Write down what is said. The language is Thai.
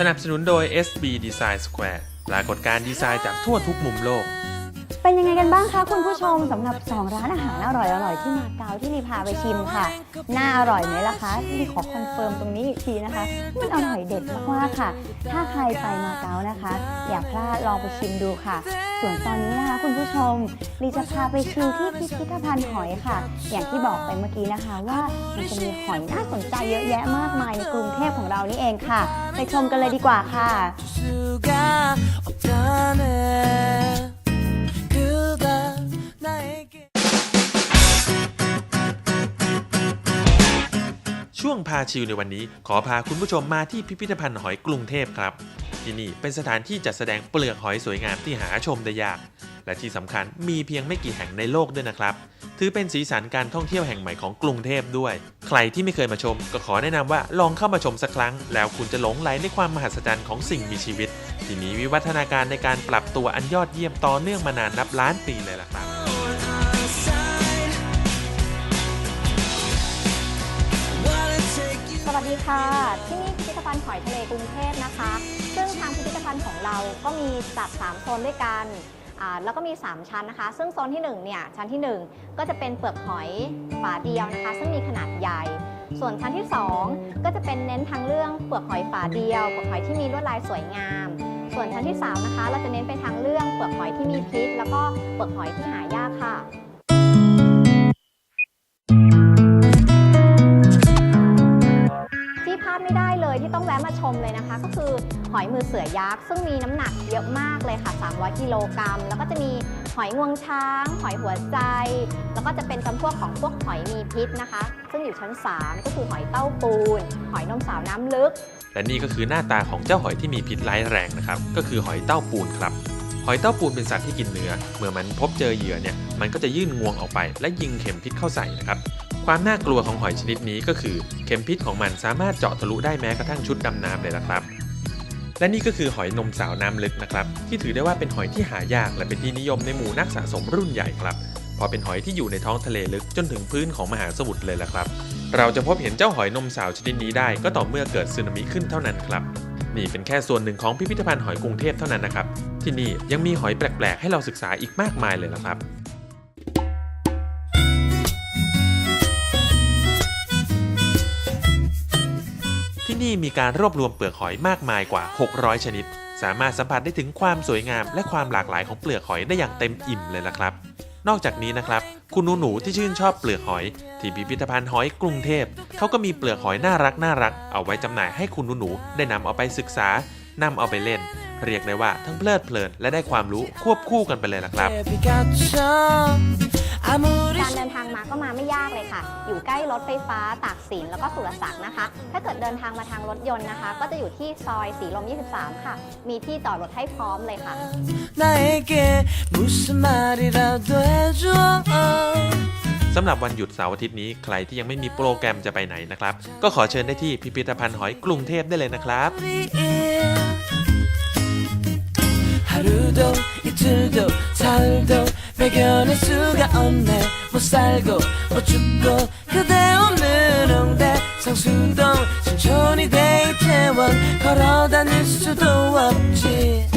สนับสนุนโดย SB Design Square ปรากฏการ์ดีไซน์จากทั่วทุกมุมโลก เป็นยังไงกันบ้างคะคุณผู้ชมสำหรับ 2 ร้านอาหารอร่อยๆที่มาเก๊าที่ลีพาไปชิมค่ะ น่าอร่อยไหมล่ะคะลีขอคอนเฟิร์มตรงนี้อีกทีนะคะ มันอร่อยเด็ดมากๆค่ะ ถ้าใครไปมาเก๊านะคะ อย่าพลาดลองไปชิมดูค่ะ ส่วนตอนนี้นะคะคุณผู้ชมลีจะพาไปชิมที่พิพิธภัณฑ์หอยค่ะ อย่างที่บอกไปเมื่อกี้นะคะ ว่ามันจะมีหอยน่าสนใจเยอะแยะมากมายในกรุงเทพของเรานี่เองค่ะ ไปชมกันเลยดีกว่าค่ะ ช่วงพาชิลในวันนี้ ขอพาคุณผู้ชมมาที่พิพิธภัณฑ์หอยกรุงเทพครับ ที่นี่เป็นสถานที่จัดแสดงเปลือกหอยสวยงามที่หาชมได้ยาก และที่สำคัญมีเพียงไม่กี่แห่งในโลกด้วยนะครับ ถือเป็นสีสันการท่องเที่ยวแห่งใหม่ของกรุงเทพด้วย ใครที่ไม่เคยมาชม ก็ขอแนะนำว่าลองเข้ามาชมสักครั้ง แล้วคุณจะหลงไหลในความมหัศจรรย์ของสิ่งมีชีวิต ที่มีวิวัฒนาการในการปรับตัวอันยอดเยี่ยมต่อเนื่องมานานนับล้านปีเลยล่ะครับ ค่ะ ที่นี่พิพิธภัณฑ์หอยทะเลกรุงเทพนะคะ ซึ่งทางพิพิธภัณฑ์ของเราก็มีจัด3โซนด้วยกันแล้วก็มี 3 ชั้นนะคะ ซึ่งโซนที่1เนี่ยชั้นที่ 1 ก็จะเป็นเปลือกหอยฝาเดียวนะคะ ซึ่งมีขนาดใหญ่ ส่วนชั้นที่ 2 ก็จะเป็นเน้นทางเรื่องเปลือกหอยฝาเดียวเปลือกหอยที่มีลวดลายสวยงาม ส่วนชั้นที่ 3 นะคะ เราจะเน้นไปทางเรื่องเปลือกหอยที่มีพิษ แล้วก็เปลือกหอยที่หายากค่ะ แวะมาชมเลยนะคะ ก็คือหอยมือเสือยักษ์ซึ่งมีน้ำหนักเยอะมากเลยค่ะ 300 กิโลกรัม แล้วก็จะมีหอยงวงช้าง หอยหัวใจ แล้วก็จะเป็นจำพวกของพวกหอยมีพิษนะคะ ซึ่งอยู่ชั้น 3 ก็คือหอยเต้าปูน หอยนมสาวน้ำลึก และนี่ก็คือหน้าตาของเจ้าหอยที่มีพิษร้ายแรงนะครับ ก็คือหอยเต้าปูนครับหอยเต้าปูนเป็นสัตว์ที่กินเนื้อ เมื่อมันพบเจอเหยื่อเนี่ย มันก็จะยื่นงวงออกไป และยิงเข็มพิษเข้าใส่นะครับ ความน่ากลัวของหอยชนิดนี้ก็คือ เข็มพิษของมันสามารถเจาะทะลุได้แม้กระทั่งชุดดำน้ำเลยนะครับ และนี่ก็คือหอยนมสาวน้ำลึกนะครับ ที่ถือได้ว่าเป็นหอยที่หายากและเป็นที่นิยมในหมู่นักสะสมรุ่นใหญ่ครับพอเป็นหอยที่อยู่ในท้องทะเลลึกจนถึงพื้นของมหาสมุทรเลยละครับ เราจะพบเห็นเจ้าหอยนมสาวชนิดนี้ได้ก็ต่อเมื่อเกิดสึนามิขึ้นเท่านั้นครับนี่เป็นแค่ส่วนหนึ่งของพิพิธภัณฑ์หอยกรุงเทพเท่านั้นนะครับ ที่นี่ยังมีหอยแปลกๆ ให้เราศึกษาอีกมากมายเลยละครับ ที่นี่มีการรวบรวมเปลือกหอยมากมายกว่า 600 ชนิด สามารถสัมผัสได้ถึงความสวยงามและความหลากหลายของเปลือกหอยได้อย่างเต็มอิ่มเลยล่ะครับ นอกจากนี้นะครับ คุณหนูหนูที่ชื่นชอบเปลือกหอย ที่พิพิธภัณฑ์หอยกรุงเทพเขาก็มีเปลือกหอยน่ารักน่ารัก เอาไว้จำหน่ายให้คุณหนูหนูได้นำเอาไปศึกษา นำเอาไปเล่น เรียกได้ว่าทั้งเพลิดเพลินและได้ความรู้ควบคู่กันไปเลยล่ะครับ การเดินทางมาก็มาไม่ยากเลยค่ะ อยู่ใกล้รถไฟฟ้าตากสินแล้วก็สุรศักดิ์นะคะ ถ้าเกิดเดินทางมาทางรถยนต์นะคะ ก็จะอยู่ที่ซอยสีลม 23 ค่ะ มีที่จอดรถให้พร้อมเลยค่ะ 나에게 무슨 말이라도 해줘 สำหรับวันหยุดเสาร์อาทิตย์นี้ใครที่ยังไม่มีโปรแกรมจะไปไหนนะครับ ก็ขอเชิญได้ที่พิพิธภัณฑ์หอยกรุงเทพได้เลยนะครับ 우리 하루도 이틀도 사흘도 발견할 수가 없네 못 말고 뭐 어쭈고 그대 없는 홍대 상수동 천천히 대태원 걸어 다닐 수도 없지.